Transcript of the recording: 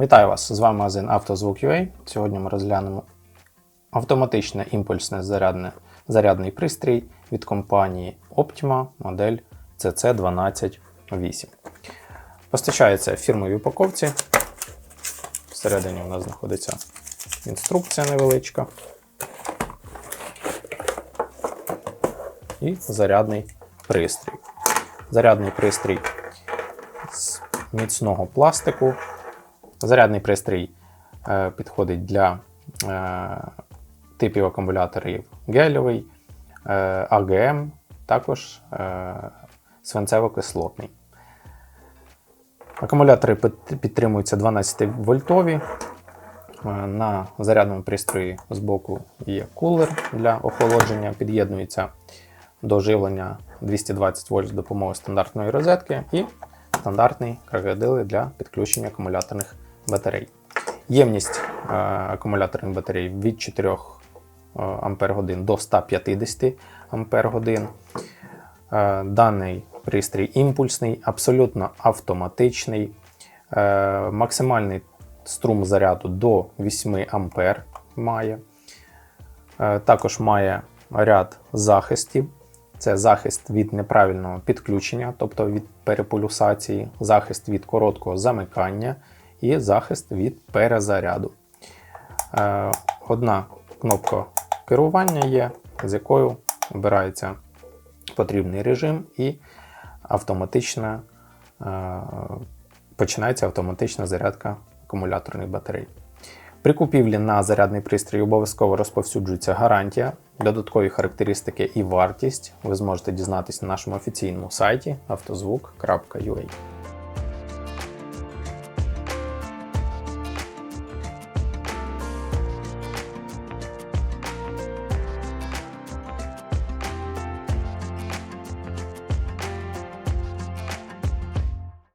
Вітаю вас! З вами магазин «Автозвук.UA». Сьогодні ми розглянемо автоматичне імпульсне зарядне, зарядний пристрій від компанії Optima модель CC128. Постачається в фірмовій упаковці. Всередині у нас знаходиться інструкція невеличка. І зарядний пристрій. Зарядний пристрій з міцного пластику. Зарядний пристрій е, підходить для е, типів акумуляторів гельовий, е, АГМ, також свинцево-кислотний. Акумулятори підтримуються 12 вольтові. Е, На зарядному пристрої збоку є кулер для охолодження, під'єднується до живлення 220 вольт з допомогою стандартної розетки і стандартний крокодили для підключення акумуляторних батарей. Ємність е, акумуляторних батарей від 4 Ампер годин до 150 Ампер годин. Е, Даний пристрій імпульсний, абсолютно автоматичний, Е, максимальний струм заряду до 8 Ампер має. Е, Також має ряд захистів. Це захист від неправильного підключення, тобто від переполюсації, захист від короткого замикання і захист від перезаряду. Е, Одна кнопка керування є, з якою обирається потрібний режим і автоматична, е, починається автоматична зарядка акумуляторних батарей. При купівлі на зарядний пристрій обов'язково розповсюджується гарантія, додаткові характеристики і вартість ви зможете дізнатися на нашому офіційному сайті автозвук.ua.